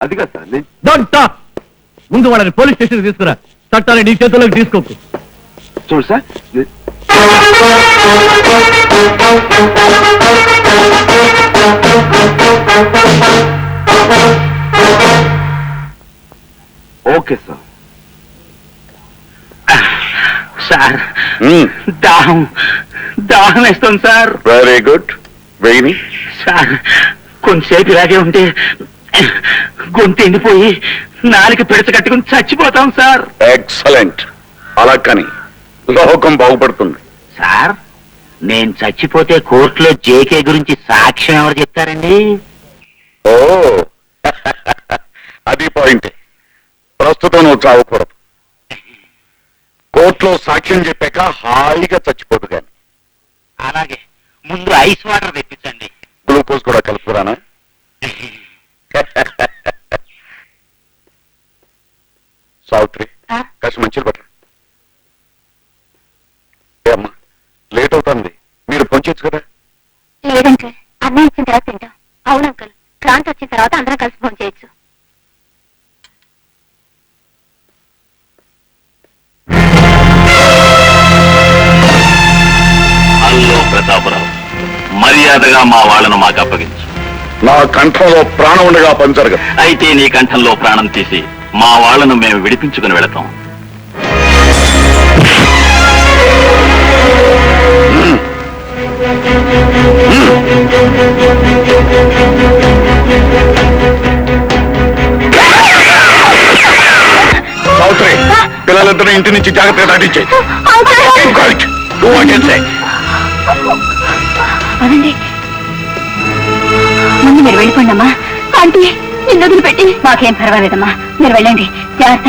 అది కాదు సార్ నేను డోంట్ టాక్ ముందు వాళ్ళని పోలీస్ స్టేషన్ తీసుకురా. చట్టాన్ని నీ చేతుల్లోకి తీసుకోకు. చూడు సార్ నే- ఓకే సార్. సార్ దాహం దాహం వేస్తుంది సార్. వెరీ గుడ్ వెయ్యి సార్ కొంతసేపు ఇలాగే ఉంటే గొంతు ఎండిపోయి నాలుగు పిడచ కట్టుకుని చచ్చిపోతాం సార్. ఎక్సలెంట్. అలా కానీ లోకం బాగుపడుతుంది. సార్ నేను చచ్చిపోతే కోర్టులో జేకే గురించి సాక్ష్యం ఎవరు చెప్తారండి? ఓ అది పాయింటే. ప్రస్తుతం నువ్వు చావకూడదు. కోర్టులో సాక్ష్యం చెప్పాక హాయిగా చచ్చిపోదు కానీ. అలాగే ముందు ఐస్ వాటర్ మీరు పొంచొచ్చు కదా? లేదంకల్ అన్నయ్య ఇచ్చిన తర్వాత తింటాం. అవును అంకుల్ క్రాంతి వచ్చిన తర్వాత అందరం కలిసి ఫోన్ చేయొచ్చు. ప్రతాపరావు మర్యాదగా మా వాళ్ళను మాకు అప్పగించు. నా కంఠంలో ప్రాణం ఉండగా పంచరగదు అయితే నీ కంఠంలో ప్రాణం తీసి మా వాళ్ళను మేము విడిపించుకుని వెళతాం. సావిత్రి పిల్లలిద్దరూ ఇంటి నుంచి జాగ్రత్తగా దాటించే అదండి ముందు మీరు వెళ్ళిపోండి అమ్మా. ఆంటీ నిన్ను వదిలిపెట్టి. మాకేం పర్వాలేదమ్మా. మీరు వెళ్ళండి. జాగ్రత్త.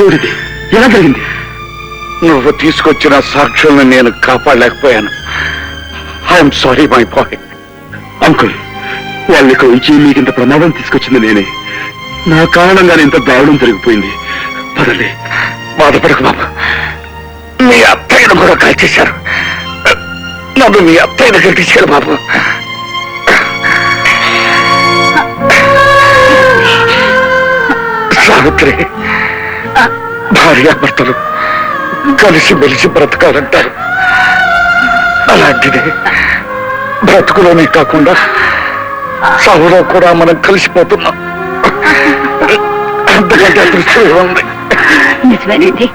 ఎవరిది ఎలా జరిగింది? నువ్వు తీసుకొచ్చిన సాక్షులను నేను కాపాడలేకపోయాను. I'm sorry my boy uncle వాళ్ళ ఇక్కడ నుంచి మీకు ఇంత ప్రమాదం తీసుకొచ్చింది నేనే. నా కారణంగానే ఇంత దారుణం జరిగిపోయింది. పదలే బాధపడకు బాబు. మీ అత్తయ్యను కూడా కాల్చేశారు. నన్ను మీ అత్తయ్య దగ్గర తీసుకెళ్ళి బాబు సావిత్రి. భార్యాభర్తలు కలిసి మెలిసి బ్రతకాలంటారు. అలాంటిది బ్రతుకులోనే కాకుండా సాగులో కూడా మనం కలిసిపోతున్నాం. అంతకంటే అదృష్టం ఉంది నిజమేనండి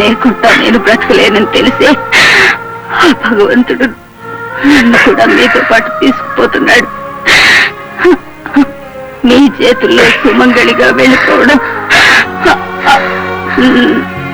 లేకుండా నేను బ్రతకలేనని తెలిసే ఆ భగవంతుడు నన్ను కూడా మీతో పాటు తీసుకుపోతున్నాడు. మీ చేతుల్లో సుమంగళిగా వెళ్ళిపోవడం 嗯